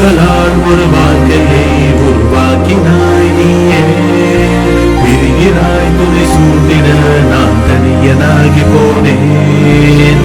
பூக்களால் ஒரு வாழ்க்கையை உருவாக்கினாய் நீயே. விரிகிறாய் துணை சூட்டிட நான் தனியனாகி போனேன்.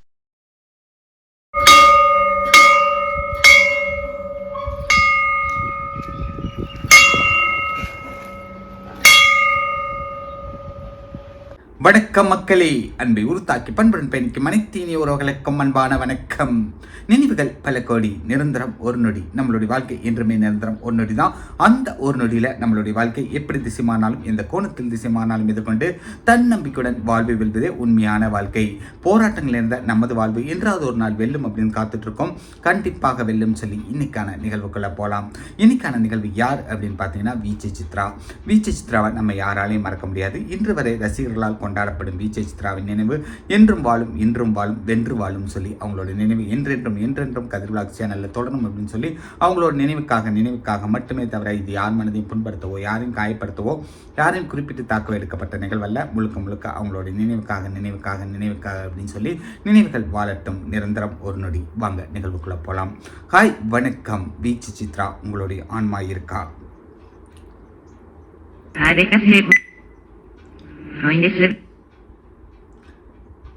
வணக்கம் மக்களே. அன்பை உருத்தாக்கி பண்புடன் பயணிக்கும் அனைத்தீனி உறவுகளுக்கும் அன்பான வணக்கம். நினைவுகள் பல கோடி நிரந்தரம் ஒரு நொடி. நம்மளுடைய வாழ்க்கை என்றுமே நிரந்தரம் ஒரு நொடி தான் அந்த ஒரு நொடியில் நம்மளுடைய வாழ்க்கை எப்படி திசைமானாலும் எந்த கோணத்தில் திசைமானாலும் எதிர்கொண்டு தன்னம்பிக்கையுடன் வாழ்வை வெல்வதே உண்மையான வாழ்க்கை. போராட்டங்கள் இருந்த நமது வாழ்வு என்றாவது ஒரு நாள் வெல்லும் அப்படின்னு காத்துட்டு இருக்கோம் கண்டிப்பாக வெல்லும் சொல்லி இன்னைக்கான நிகழ்வுக்குள்ளே போகலாம் இன்னைக்கான நிகழ்வு யார் அப்படின்னு பார்த்தீங்கன்னா விஜய் சித்ரா விஜய் சித்ராவை நம்ம யாராலையும் மறக்க முடியாது. இன்று வரை ரசிகர்களால் கொண்டாடப்படும். விஜய் சித்ராவின் நினைவு என்றும் வாழும் இன்றும் வாழும் வென்று வாழும் சொல்லி அவங்களோட நினைவு என்றென்றும் என்றென்றும் கதிர்விழாக் சேனலில் தொடரும் அப்படின்னு சொல்லி அவங்களோட நினைவுக்காக நினைவுக்காக மட்டுமே தவிர இது யார் மனதையும் புண்படுத்தவோ யாரையும் காயப்படுத்தவோ யாரையும் குறிப்பிட்டு தாக்க எடுக்கப்பட்ட நிகழ்வல்ல. முழுக்க முழுக்க அவங்களோட நினைவுக்காக நினைவுக்காக நினைவுக்காக அப்படின்னு சொல்லி நினைவுகள் வாழட்டும். நிரந்தரம் ஒரு நொடி. வாங்க நிகழ்வுக்குள்ள போகலாம் ஹாய் வணக்கம். வீச்சு சித்ரா உங்களுடைய ஆன்மா இருக்கா?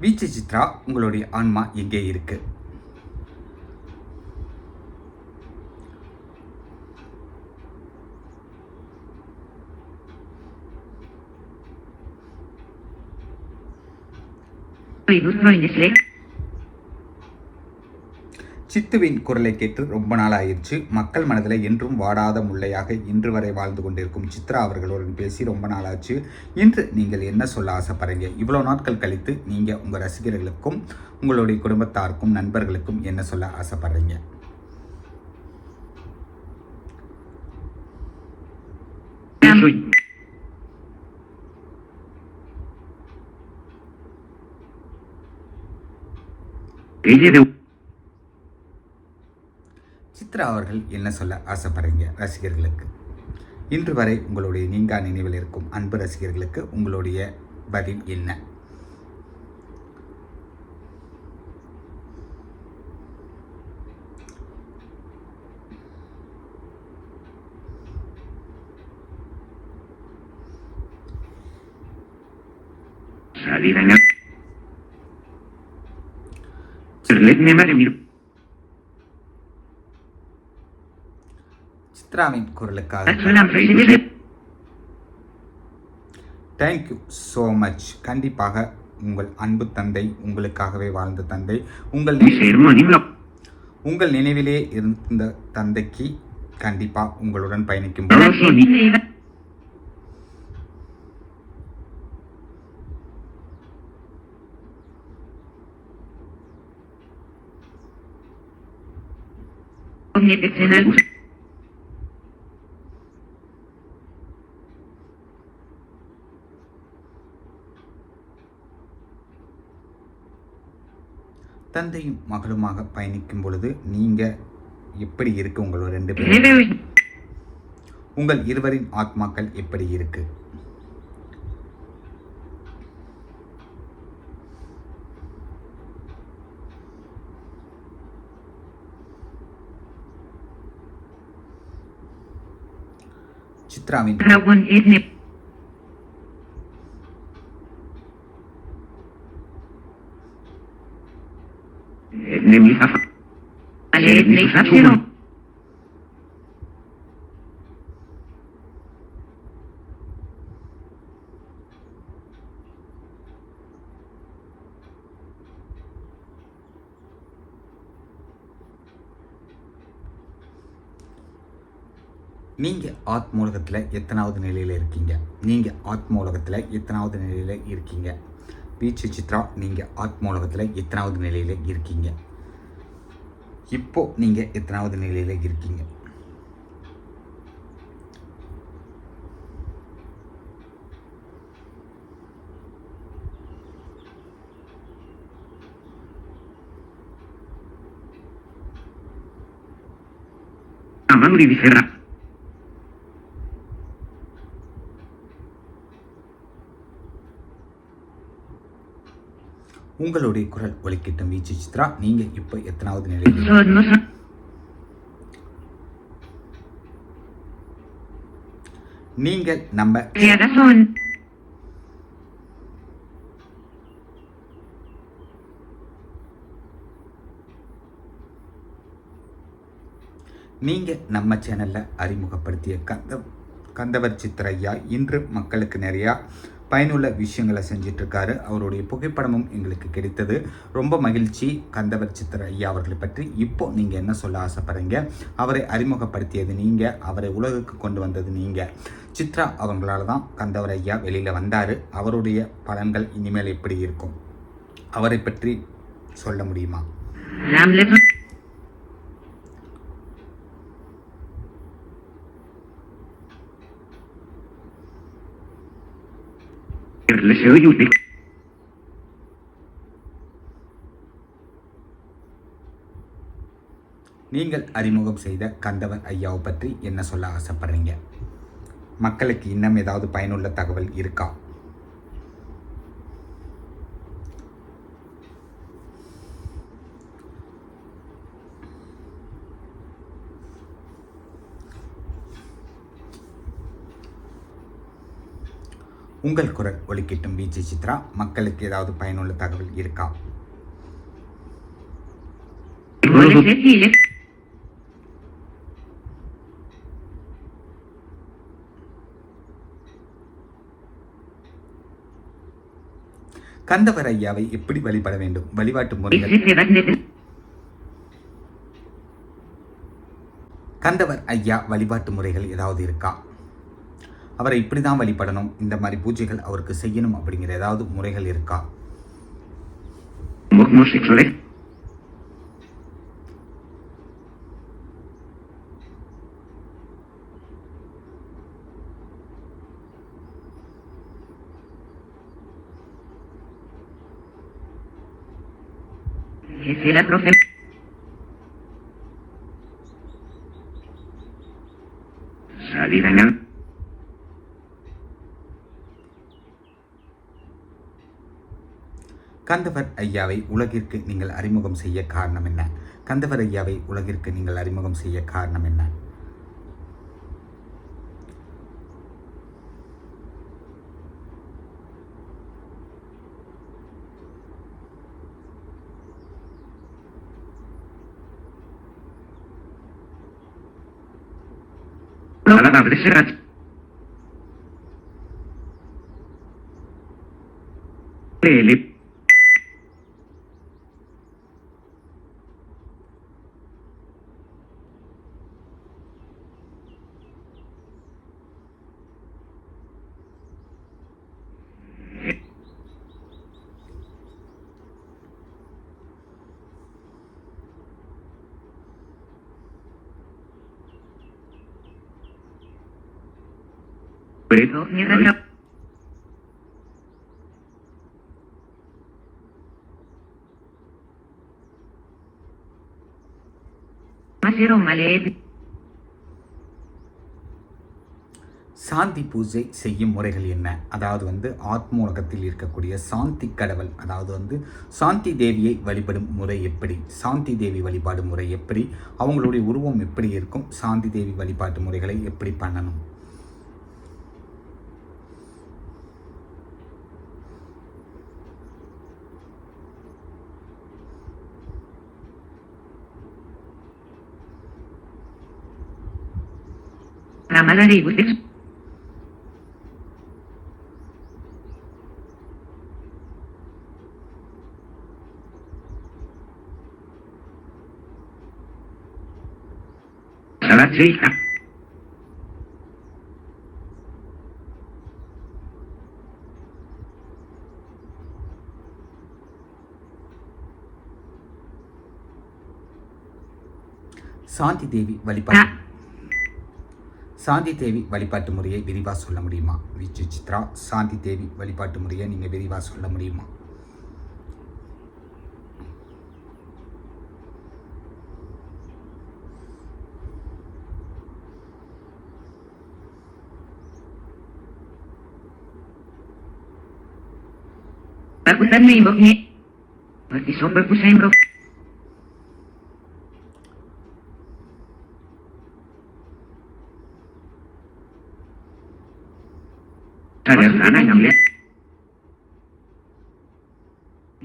விஜய் சித்ரா உங்களுடைய ஆன்மா எங்கே இருக்கு? சித்துவின் குரலை கேட்டு ரொம்ப நாள் ஆயிடுச்சு மக்கள் மனதில் என்றும் வாடாத முல்லையாக இன்று வரை வாழ்ந்து கொண்டிருக்கும் சித்ரா அவர்களுடன் பேசி ரொம்ப நாளாச்சு. இன்று நீங்கள் என்ன சொல்ல ஆசைப்படுறீங்க? இவ்வளோ நாட்கள் கழித்து நீங்கள் உங்கள் ரசிகர்களுக்கும் உங்களுடைய குடும்பத்தாருக்கும் நண்பர்களுக்கும் என்ன சொல்ல ஆசைப்படுறீங்க? சித்ரா அவர்கள் என்ன சொல்ல ஆசைப்படுறீங்க ரசிகர்களுக்கு? இன்று வரை உங்களுடைய நீங்கா நினைவில் இருக்கும் அன்பு ரசிகர்களுக்கு உங்களுடைய பதில் என்ன? சித்ராவின் குரலுக்காக. தேங்க்யூ ஸோ மச் கண்டிப்பாக உங்கள் அன்பு தந்தை உங்களுக்காகவே வாழ்ந்த தந்தை. உங்கள் உங்கள் நினைவிலே இருந்த தந்தைக்கு கண்டிப்பாக உங்களுடன் பயணிக்கும் போது தந்தையும் மகளுமாக பயணிக்கும் பொழுது நீங்கள் எப்படி இருக்கு? உங்களோட ரெண்டு பேரும். உங்கள் இருவரின் ஆத்மாக்கள் எப்படி இருக்கு? சித்ராவின் Nämlich auf. Erlebnis நீங்கள் ஆத்ம உலகத்தில் எத்தனாவது நிலையில் இருக்கீங்க? நீங்கள் ஆத்ம உலகத்தில் எத்தனாவது நிலையில் இருக்கீங்க? பீச்சு சித்ரா நீங்கள் ஆத்ம உலகத்தில் எத்தனாவது நிலையில் இருக்கீங்க? இப்போ நீங்கள் எத்தனாவது நிலையில் இருக்கீங்க Amaury Vicerra. உங்களுடைய குரல் ஒலிக்கிட்டும் வீச்சு சித்ரா நீங்கள் இப்போ எத்தனாவது நிலையில் nos நீங்கள் நம்ம. நீங்கள் நம்ம சேனலில் அறிமுகப்படுத்திய கந்த கந்தவர் சித்திரையா இன்று மக்களுக்கு நிறையா பயனுள்ள விஷயங்களை செஞ்சிட்ருக்காரு. அவருடைய புகைப்படமும் எங்களுக்கு கிடைத்தது. ரொம்ப மகிழ்ச்சி கந்தவர் சித்திர ஐயா அவர்களை பற்றி. இப்போ நீங்கள் என்ன சொல்ல ஆசைப்படுறீங்க? அவரை அறிமுகப்படுத்தியது நீங்கள் அவரை உலகுக்கு கொண்டு வந்தது நீங்கள் சித்ரா அவங்களால தான் கந்தவர் ஐயா வெளியில் வந்தார். அவருடைய பலன்கள் இனிமேல் எப்படி இருக்கும்? அவரை பற்றி சொல்ல முடியுமா? Ramlet. Le soy நீங்கள் அறிமுகம் செய்த கந்தவர் ஐயாவை பற்றி என்ன சொல்ல ஆசைப்படுறீங்க மக்களுக்கு இன்னும் ஏதாவது பயனுள்ள தகவல் இருக்கா உங்கள் குரல் ஒலிக்கிட்டும். பிஜி சித்ரா மக்களுக்கு ஏதாவது பயனுள்ள தகவல் இருக்கா? கந்தவர் ஐயாவை எப்படி வழிபட வேண்டும்? வழிபாட்டு முறைகள்? கந்தவர் ஐயா வழிபாட்டு முறைகள் ஏதாவது இருக்கா? அவரை இப்படி தான் வழிபடணும் இந்த மாதிரி பூஜைகள் அவருக்கு செய்யணும் அப்படிங்கிற ஏதாவது முறைகள் இருக்கா Homosexuales. La கந்தவர் ஐயாவை உலகிற்கு நீங்கள் அறிமுகம் செய்ய காரணம் என்ன? கந்தவர் ஐயாவை உலகிற்கு நீங்கள் அறிமுகம் செய்ய காரணம் என்ன? Palabra Malet. சாந்தி பூஜை செய்யும் முறைகள் என்ன? அதாவது வந்து ஆத்ம உலகத்தில் இருக்கக்கூடிய சாந்தி கடவுள் அதாவது வந்து சாந்தி தேவியை வழிபடும் முறை எப்படி? சாந்தி தேவி வழிபாடு முறை எப்படி? அவங்களுடைய உருவம் எப்படி இருக்கும்? சாந்தி தேவி வழிபாட்டு முறைகளை எப்படி பண்ணணும்? Camera dei Wizards. Sala Z. Shanti Devi వలిపాలి சாந்தி தேவி வழிபாட்டு முறையை விரிவாக சொல்ல முடியுமா? விஜு சித்ரா சாந்தி தேவி வழிபாட்டு முறையை நீங்கள் விரிவாக சொல்ல முடியுமா? பகுத்தன்மை பொக்னே பத்தி சொம்ப புசைம்போ Sana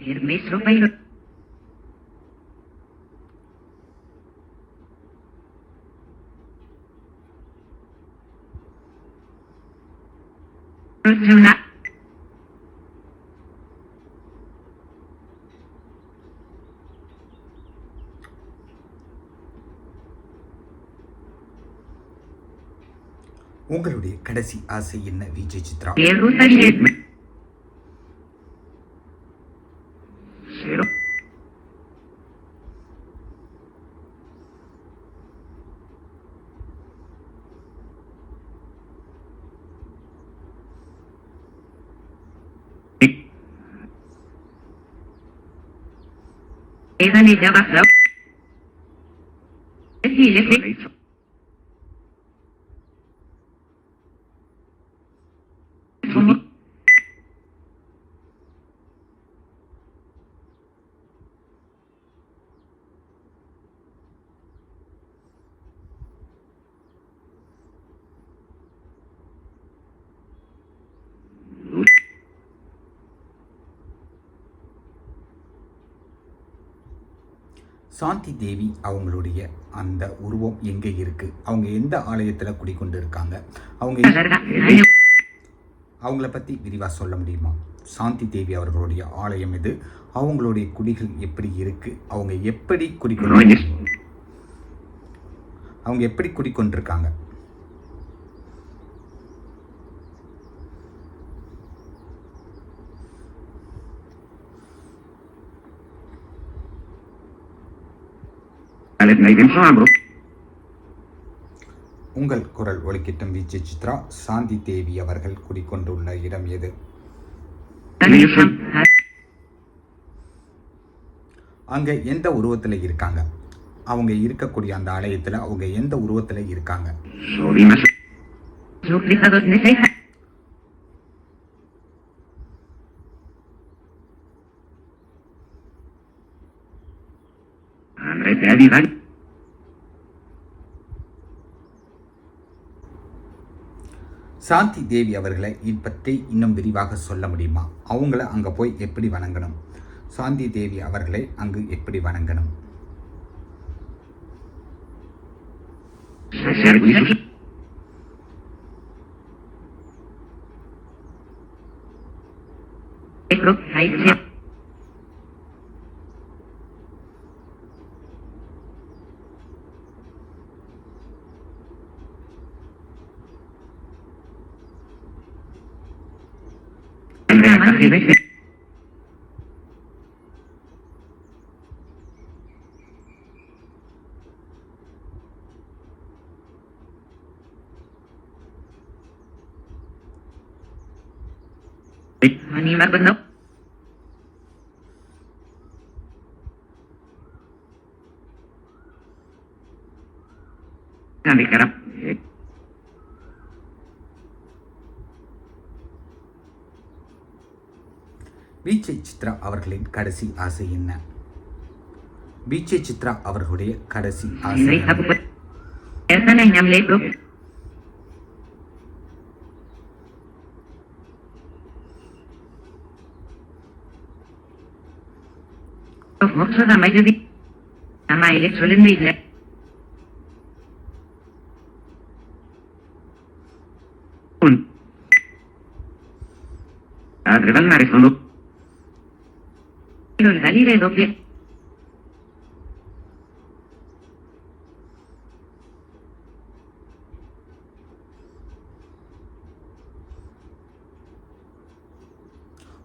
Hermes. Persona. உங்களுடைய கடைசி ஆசை என்ன Vijay Chitra cero. Esa le llama Es சாந்தி தேவி அவங்களுடைய அந்த உருவம் எங்கே இருக்கு? அவங்க எந்த ஆலயத்தில் குடிக்கொண்டு இருக்காங்க அவங்க அவங்கள பற்றி விரிவாக சொல்ல முடியுமா? சாந்தி தேவி அவர்களுடைய ஆலயம் இது அவங்களுடைய குடிகள் எப்படி இருக்கு? அவங்க எப்படி குடிக்கொண்டு அவங்க எப்படி குடிக்கொண்டிருக்காங்க? உங்கள் குரல் ஒலிக்கிட்டும் விஜய் சித்ரா சாந்தி தேவி அவர்கள் குடிக்கொண்டுள்ள இடம் எது. அங்கே எந்த உருவத்தில் இருக்காங்க அவங்க இருக்கக்கூடிய அந்த ஆலயத்தில் அவங்க எந்த உருவத்தில் இருக்காங்க Subimos. சாந்தி தேவி அவர்களை பற்றி இன்னும் விரிவாக சொல்ல முடியுமா? அவங்கள அங்கே போய் எப்படி வணங்கணும்? சாந்தி தேவி அவர்களை அங்கு எப்படி வணங்கணும்? Thank you. Kami kerap. Vijay Chitra அவர்களின் கடைசி ஆசை என்ன? விஜய் சித்ரா அவர்களுடைய கடைசி ஆசை Yoksa damayla değil. Damayla söylemeyle. Un. Adrevan maresonu. Londalire doble.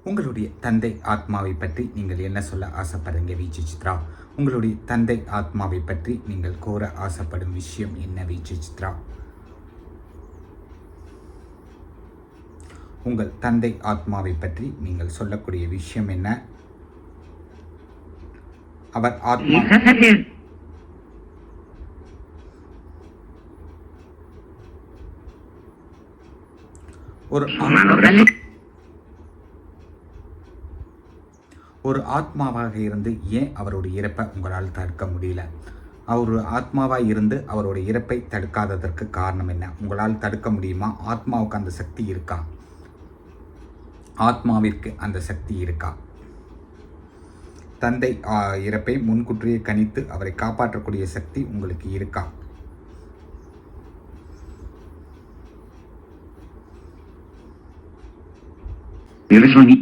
உங்களுடைய தந்தை ஆத்மாவை பற்றி நீங்கள் என்ன சொல்ல ஆசைப்படுறீங்க வீச்சு சித்ரா? உங்களுடைய தந்தை ஆத்மாவை பற்றி நீங்கள் கோர ஆசைப்படும் விஷயம் என்ன வீச்சு சித்ரா? உங்கள் தந்தை ஆத்மாவை பற்றி நீங்கள் சொல்லக்கூடிய விஷயம் என்ன? அவர் ஆத்மா சத்திய ஒரு ஒரு ஆத்மாவாக இருந்து ஏன் அவருடைய இறப்பை உங்களால் தடுக்க முடியல? அவர் ஆத்மாவாக இருந்து அவருடைய இறப்பை தடுக்காததற்கு காரணம் என்ன? உங்களால் தடுக்க முடியுமா? ஆத்மாவுக்கு அந்த சக்தி இருக்கா? ஆத்மாவிற்கு அந்த சக்தி இருக்கா? தந்தை இறப்பை முன்கூட்டியே கணித்து அவரை காப்பாற்றக்கூடிய சக்தி உங்களுக்கு இருக்கா? நிரசோனி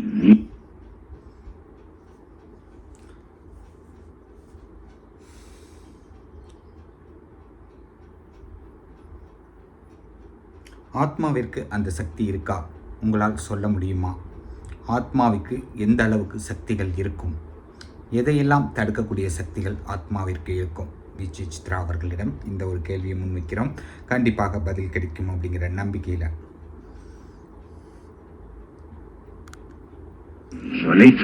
ஆத்மாவிற்கு அந்த சக்தி இருக்கா? உங்களால் சொல்ல முடியுமா? ஆத்மாவுக்கு எந்த அளவுக்கு சக்திகள் இருக்கும்? எதையெல்லாம் தடுக்கக்கூடிய சக்திகள் ஆத்மாவிற்கு இருக்கும்? வி. சித்ரா அவர்களிடம் இந்த ஒரு கேள்வியை முன்வைக்கிறோம். கண்டிப்பாக பதில் கிடைக்கும் அப்படிங்கிற நம்பிக்கையில். சொல்லை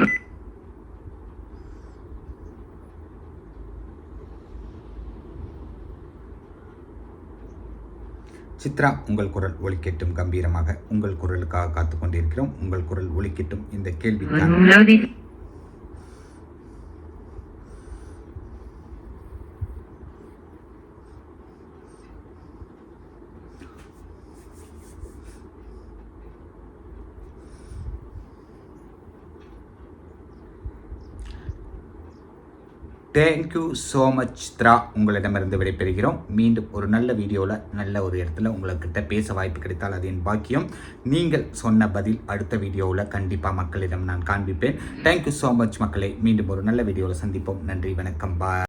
சித்ரா உங்கள் குரல் ஒலிக்கட்டும். கம்பீரமாக உங்கள் குரலுக்காக காத்து கொண்டிருக்கிறோம் உங்கள் குரல் ஒலிக்கட்டும். இந்த கேள்விக்கான தேங்க்யூ ஸோ மச் த்ரா உங்களிடமிருந்து விடைபெறுகிறோம். மீண்டும் ஒரு நல்ல வீடியோவில் நல்ல ஒரு இடத்துல உங்கள்கிட்ட பேச வாய்ப்பு கிடைத்தால் அது என் பாக்கியம். நீங்கள் சொன்ன பதில் அடுத்த வீடியோவில் கண்டிப்பாக மக்களிடம் நான் காண்பிப்பேன். தேங்க்யூ ஸோ மச் மக்களை. மீண்டும் ஒரு நல்ல வீடியோவில் சந்திப்போம். நன்றி வணக்கம். பா